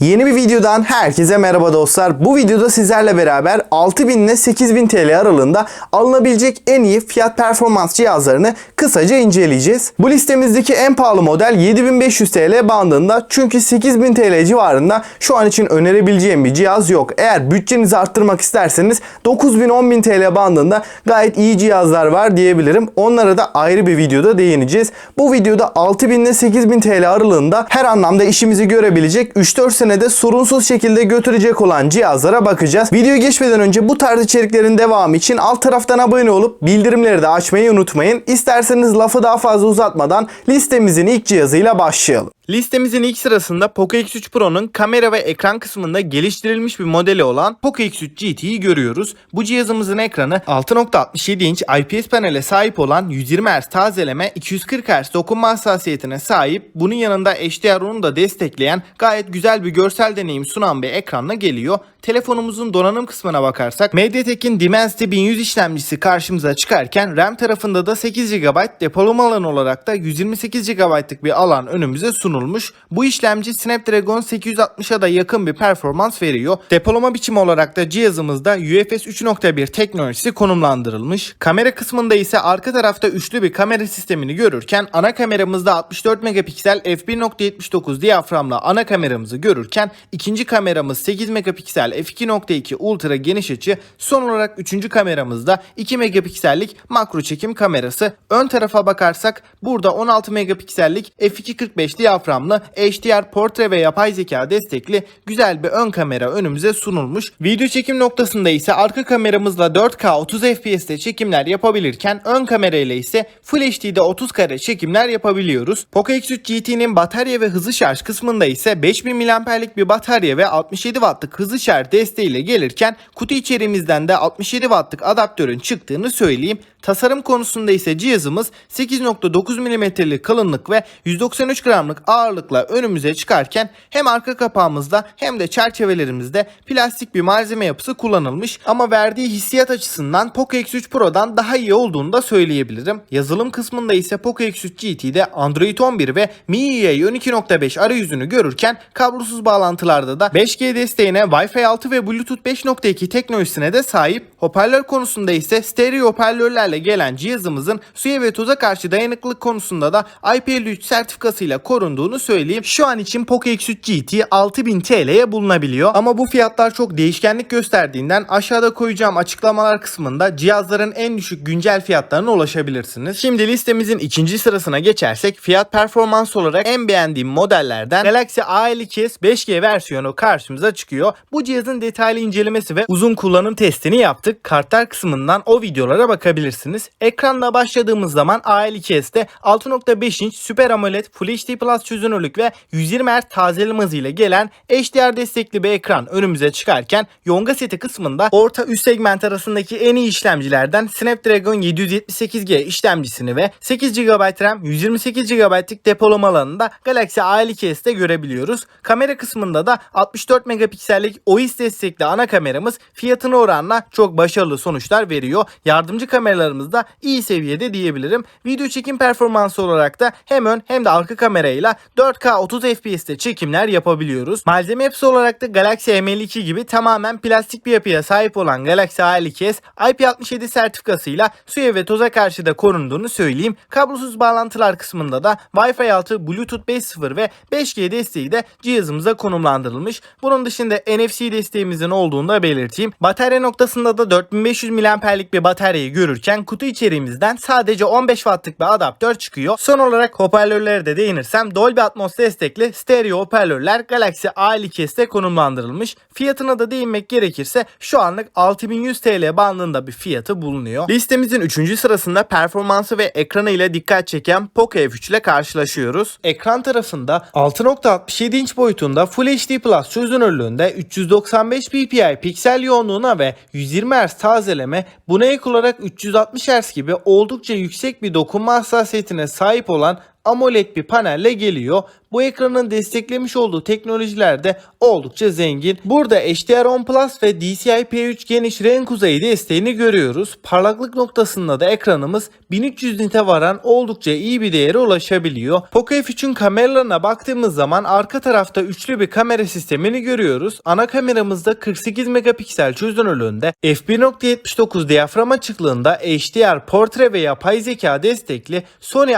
Yeni bir videodan herkese merhaba dostlar. Bu videoda sizlerle beraber 6000 ile 8000 TL aralığında alınabilecek en iyi fiyat performans cihazlarını kısaca inceleyeceğiz. Bu listemizdeki en pahalı model 7500 TL bandında çünkü 8000 TL civarında şu an için önerebileceğim bir cihaz yok. Eğer bütçenizi arttırmak isterseniz 9000-10000 TL bandında gayet iyi cihazlar var diyebilirim. Onlara da ayrı bir videoda değineceğiz. Bu videoda 6000 ile 8000 TL aralığında her anlamda işimizi görebilecek 3-4 senede sorunsuz şekilde götürecek olan cihazlara bakacağız. Videoya geçmeden önce bu tarz içeriklerin devamı için alt taraftan abone olup bildirimleri de açmayı unutmayın. İsterseniz lafı daha fazla uzatmadan listemizin ilk cihazıyla başlayalım. Listemizin ilk sırasında Poco X3 Pro'nun kamera ve ekran kısmında geliştirilmiş bir modeli olan Poco X3 GT'yi görüyoruz. Bu cihazımızın ekranı 6.67 inç IPS panele sahip olan 120 Hz tazeleme 240 Hz dokunma hassasiyetine sahip. Bunun yanında HDR10'u da destekleyen gayet güzel bir görsel deneyim sunan bir ekranla geliyor. Telefonumuzun donanım kısmına bakarsak MediaTek'in Dimensity 1100 işlemcisi karşımıza çıkarken RAM tarafında da 8 GB depolama alanı olarak da 128 GB'lık bir alan önümüze sunulmuş. Bu işlemci Snapdragon 860'a da yakın bir performans veriyor. Depolama biçimi olarak da cihazımızda UFS 3.1 teknolojisi konumlandırılmış. Kamera kısmında ise arka tarafta üçlü bir kamera sistemini görürken ana kameramızda 64 megapiksel f1.79 diyaframla ana kameramızı görürken ikinci kameramız 8 megapiksel f2.2 ultra geniş açı son olarak üçüncü kameramızda 2 megapiksellik makro çekim kamerası. Ön tarafa bakarsak burada 16 megapiksellik f2.45 diyaframlı HDR portre ve yapay zeka destekli güzel bir ön kamera önümüze sunulmuş. Video çekim noktasında ise arka kameramızla 4K 30 FPS'te çekimler yapabilirken ön kamerayla ise Full HD'de 30 kare çekimler yapabiliyoruz. Poco X3 GT'nin batarya ve hızlı şarj kısmında ise 5000 mAh'lik bir batarya ve 67 Watt'lık hızlı şarj desteğiyle gelirken kutu içeriğimizden de 67 Watt'lık adaptörün çıktığını söyleyeyim. Tasarım konusunda ise cihazımız 8.9 mm'lik kalınlık ve 193 gramlık ağırlıkla önümüze çıkarken hem arka kapağımızda hem de çerçevelerimizde plastik bir malzeme yapısı kullanılmış ama verdiği hissiyat açısından Poco X3 Pro'dan daha iyi olduğunu da söyleyebilirim. Yazılım kısmında ise Poco X3 GT'de Android 11 ve MIUI 12.5 arayüzünü görürken kablosuz bağlantılarda da 5G desteğine Wi-Fi 6 ve Bluetooth 5.2 teknolojisine de sahip. Hoparlör konusunda ise stereo hoparlörlerle gelen cihazımızın suya ve toza karşı dayanıklılık konusunda da IP53 sertifikasıyla korunduğunu söyleyeyim. Şu an için Poco X3 GT 6000 TL'ye bulunabiliyor. Ama bu fiyatlar çok değişkenlik gösterdiğinden aşağıda koyacağım açıklamalar kısmında cihazların en düşük güncel fiyatlarına ulaşabilirsiniz. Şimdi listemizin ikinci sırasına geçersek fiyat performans olarak en beğendiğim modellerden Galaxy A52s 5G versiyonu karşımıza çıkıyor. Bu cihazın detaylı incelemesi ve uzun kullanım testini yaptık. Kartlar kısmından o videolara bakabilirsiniz. Ekranda başladığımız zaman A52s'te 6.5 inç Super AMOLED Full HD Plus çözünürlük ve 120 Hz tazeleme hızıyla gelen HDR destekli bir ekran önümüze çıkarken Yonga seti kısmında orta üst segment arasındaki en iyi işlemcilerden Snapdragon 778G işlemcisini ve 8 GB RAM 128 GB'lık depolama alanında Galaxy A52s'te görebiliyoruz. Kamera kısmında da 64 megapiksellik OIS destekli ana kameramız fiyatına oranla çok başarılı sonuçlar veriyor. Yardımcı kameralarımız da iyi seviyede diyebilirim. Video çekim performansı olarak da hem ön hem de arka kamerayla 4K 30 FPS'te çekimler yapabiliyoruz. Malzeme yapısı olarak da Galaxy M52 gibi tamamen plastik bir yapıya sahip olan Galaxy A52s IP67 sertifikasıyla suya ve toza karşı da korunduğunu söyleyeyim. Kablosuz bağlantılar kısmında da Wi-Fi 6, Bluetooth 5.0 ve 5G desteği de cihazımıza konumlandırılmış. Bunun dışında NFC desteğimizin olduğunu da belirteyim. Batarya noktasında da 4500 mAh'lik bir bataryayı görürken kutu içeriğimizden sadece 15 Watt'lık bir adaptör çıkıyor. Son olarak hoparlörlere de değinirsem Dolby Atmos destekli stereo hoparlörler Galaxy A52s'te konumlandırılmış. Fiyatına da değinmek gerekirse şu anlık 6100 TL bandında bir fiyatı bulunuyor. Listemizin 3. sırasında performansı ve ekranı ile dikkat çeken Poco F3 ile karşılaşıyoruz. Ekran tarafında 6.67 inç boyutunda Full HD Plus çözünürlüğünde 395 ppi piksel yoğunluğuna ve 120 Hz tazeleme buna ek olarak 360 Hz gibi oldukça yüksek bir dokunma hassasiyetine sahip olan AMOLED bir panelle geliyor. Bu ekranın desteklemiş olduğu teknolojiler de oldukça zengin. Burada HDR10 Plus ve DCI-P3 geniş renk kuzeyi desteğini görüyoruz. Parlaklık noktasında da ekranımız 1300 nite varan oldukça iyi bir değere ulaşabiliyor. Poco F3'ün kameralarına baktığımız zaman arka tarafta üçlü bir kamera sistemini görüyoruz. Ana kameramızda 48 megapiksel çözünürlüğünde f1.79 diyafram açıklığında HDR, portre ve yapay zeka destekli Sony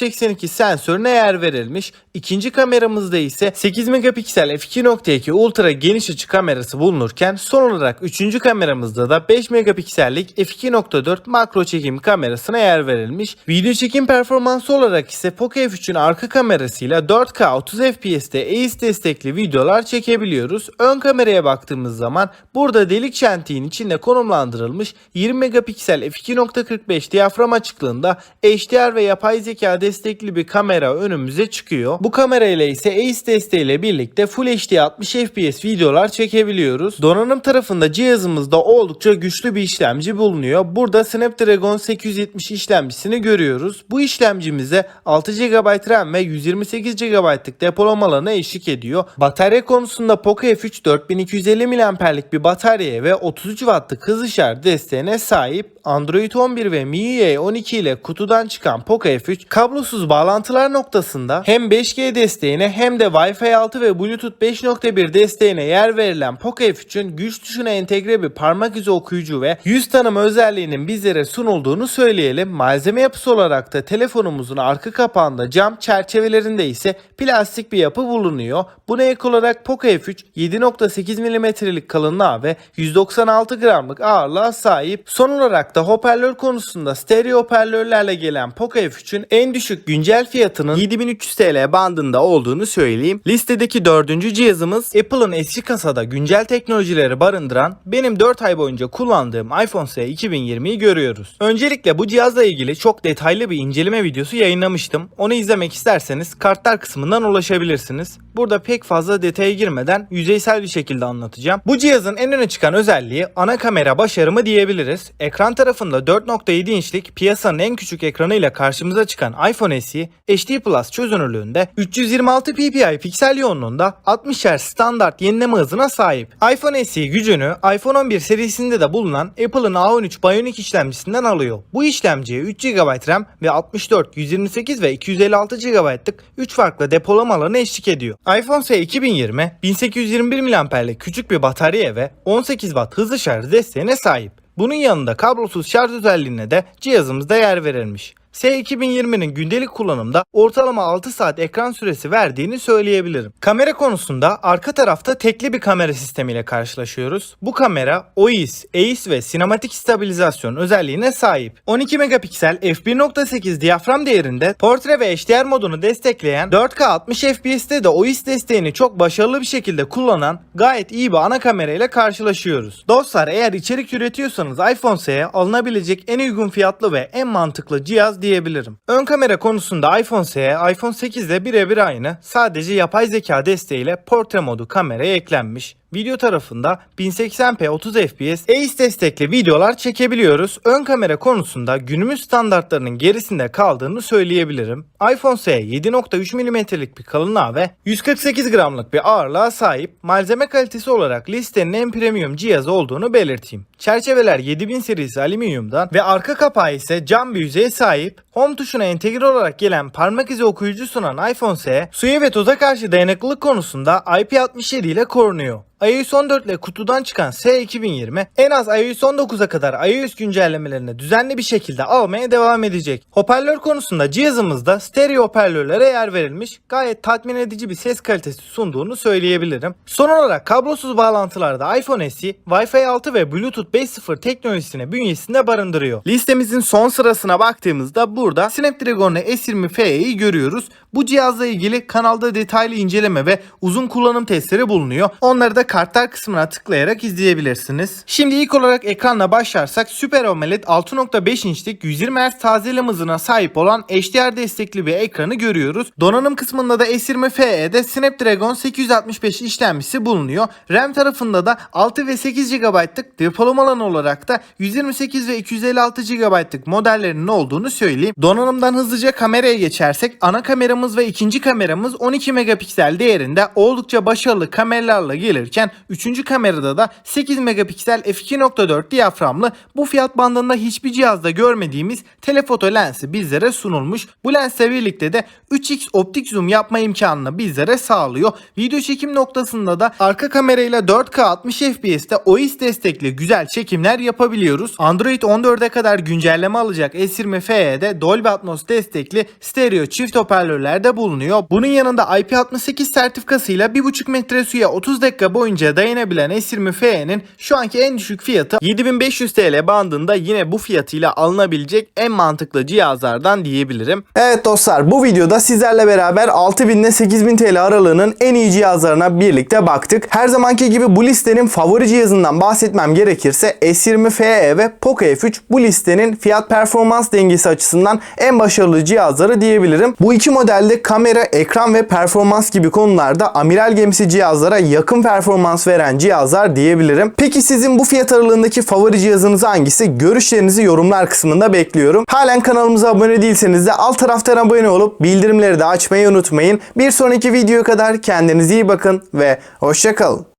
IMX582 sensörüne yer verilmiş. İkinci kameramızda ise 8 megapiksel f2.2 ultra geniş açı kamerası bulunurken son olarak üçüncü kameramızda da 5 megapiksellik f2.4 makro çekim kamerasına yer verilmiş. Video çekim performansı olarak ise Poco F3'ün arka kamerasıyla 4K 30 FPS'te AIS destekli videolar çekebiliyoruz. Ön kameraya baktığımız zaman burada delik çentiğin içinde konumlandırılmış 20 megapiksel f2.45 diyafram açıklığında HDR ve yapay zeka destekli bir kamera önümüze çıkıyor. Bu kamera ile ise AIS desteğiyle birlikte Full HD 60 FPS videolar çekebiliyoruz. Donanım tarafında cihazımızda oldukça güçlü bir işlemci bulunuyor. Burada Snapdragon 870 işlemcisini görüyoruz. Bu işlemcimize 6 GB RAM ve 128 GB'lık depolama alanı eşlik ediyor. Batarya konusunda Poco F3 4250 mAh'lik bir bataryaya ve 33 Watt'lık hız işareti desteğine sahip. Android 11 ve MIUI 12 ile kutudan çıkan Poco F3 kablosuz bağlantılar noktasında hem 5G desteğine hem de Wi-Fi 6 ve Bluetooth 5.1 desteğine yer verilen Poco F3'ün güç tuşuna entegre bir parmak izi okuyucu ve yüz tanıma özelliğinin bizlere sunulduğunu söyleyelim. Malzeme yapısı olarak da telefonumuzun arka kapağında cam çerçevelerinde ise plastik bir yapı bulunuyor. Buna ek olarak Poco F3 7.8 mm'lik kalınlığa ve 196 gramlık ağırlığa sahip. Son olarak da hoparlör konusunda stereo hoparlörlerle gelen Poco F3'ün en düşük güncel fiyatının 7300 TL bandında olduğunu söyleyeyim. Listedeki dördüncü cihazımız Apple'ın eski kasada güncel teknolojileri barındıran benim 4 ay boyunca kullandığım iPhone SE 2020'yi görüyoruz. Öncelikle bu cihazla ilgili çok detaylı bir inceleme videosu yayınlamıştım. Onu izlemek isterseniz kartlar kısmından ulaşabilirsiniz. Burada pek fazla detaya girmeden yüzeysel bir şekilde anlatacağım. Bu cihazın en öne çıkan özelliği ana kamera başarımı diyebiliriz. Ekran tarafında 4.7 inçlik piyasanın en küçük ekranıyla karşımıza çıkan iPhone SE HD Plus çözünürlüğünde 326 ppi piksel yoğunluğunda 60 Hz standart yenileme hızına sahip. iPhone SE gücünü iPhone 11 serisinde de bulunan Apple'ın A13 Bionic işlemcisinden alıyor. Bu işlemciye 3 GB RAM ve 64, 128 ve 256 GB'lık 3 farklı depolama alanı eşlik ediyor. iPhone SE 2020 1821 mAh'lik küçük bir batarya ve 18 Watt hızlı şarj desteğine sahip. Bunun yanında kablosuz şarj özelliğine de cihazımızda yer verilmiş. S2020'nin gündelik kullanımda ortalama 6 saat ekran süresi verdiğini söyleyebilirim. Kamera konusunda arka tarafta tekli bir kamera sistemiyle karşılaşıyoruz. Bu kamera OIS, AIS ve sinematik stabilizasyon özelliğine sahip. 12 megapiksel f1.8 diyafram değerinde portre ve HDR modunu destekleyen 4K 60 FPS'te de OIS desteğini çok başarılı bir şekilde kullanan gayet iyi bir ana kamera ile karşılaşıyoruz. Dostlar eğer içerik üretiyorsanız iPhone SE alınabilecek en uygun fiyatlı ve en mantıklı cihaz diyebilirim. Ön kamera konusunda iPhone SE, iPhone 8 ile birebir aynı. Sadece yapay zeka desteğiyle portre modu kameraya eklenmiş. Video tarafında 1080p 30 fps AIS destekli videolar çekebiliyoruz. Ön kamera konusunda günümüz standartlarının gerisinde kaldığını söyleyebilirim. iPhone SE 7.3 mm'lik bir kalınlığa ve 148 gramlık bir ağırlığa sahip. Malzeme kalitesi olarak listenin en premium cihazı olduğunu belirteyim. Çerçeveler 7000 serisi alüminyumdan ve arka kapağı ise cam bir yüzeye sahip. Home tuşuna entegre olarak gelen parmak izi okuyucu sunan iPhone SE suya ve toza karşı dayanıklılık konusunda IP67 ile korunuyor. iOS 14 ile kutudan çıkan S2020 en az iOS 19'a kadar iOS güncellemelerini düzenli bir şekilde almaya devam edecek. Hoparlör konusunda cihazımızda stereo hoparlörlere yer verilmiş gayet tatmin edici bir ses kalitesi sunduğunu söyleyebilirim. Son olarak kablosuz bağlantılarda iPhone SE Wi-Fi 6 ve Bluetooth 5.0 teknolojisini bünyesinde barındırıyor. Listemizin son sırasına baktığımızda burada Snapdragon S20 görüyoruz. Bu cihazla ilgili kanalda detaylı inceleme ve uzun kullanım testleri bulunuyor. Onları da kartlar kısmına tıklayarak izleyebilirsiniz. Şimdi ilk olarak ekranla başlarsak Super AMOLED 6.5 inçlik 120 Hz tazeleme hızına sahip olan HDR destekli bir ekranı görüyoruz. Donanım kısmında da S20 FE'de Snapdragon 865 işlemcisi bulunuyor. RAM tarafında da 6 ve 8 GB'lık depolama alanı olarak da 128 ve 256 GB'lık modellerinin olduğunu söyleyeyim. Donanımdan hızlıca kameraya geçersek ana kameramız ve ikinci kameramız 12 megapiksel değerinde oldukça başarılı kameralarla gelirken üçüncü kamerada da 8 megapiksel f2.4 diyaframlı bu fiyat bandında hiçbir cihazda görmediğimiz telefoto lensi bizlere sunulmuş. Bu lensle birlikte de 3x optik zoom yapma imkanını bizlere sağlıyor. Video çekim noktasında da arka kamerayla 4K 60 FPS'te OIS destekli güzel çekimler yapabiliyoruz. Android 14'e kadar güncelleme alacak S20 FE'de Dolby Atmos destekli stereo çift hoparlörler de bulunuyor. Bunun yanında IP68 sertifikasıyla 1.5 metre suya 30 dakika boyunca dayanabilen S20 FE'nin şu anki en düşük fiyatı 7500 TL bandında yine bu fiyatıyla alınabilecek en mantıklı cihazlardan diyebilirim. Evet dostlar bu videoda sizlerle beraber 6000 ile 8000 TL aralığının en iyi cihazlarına birlikte baktık. Her zamanki gibi bu listenin favori cihazından bahsetmem gerekirse S20 FE ve Poco F3 bu listenin fiyat performans dengesi açısından en başarılı cihazları diyebilirim. Bu iki modelde kamera, ekran ve performans gibi konularda amiral gemisi cihazlara yakın performans veren cihazlar diyebilirim. Peki sizin bu fiyat aralığındaki favori cihazınız hangisi? Görüşlerinizi yorumlar kısmında bekliyorum. Halen kanalımıza abone değilseniz de alt taraftan abone olup bildirimleri de açmayı unutmayın. Bir sonraki videoya kadar kendinize iyi bakın ve hoşçakalın.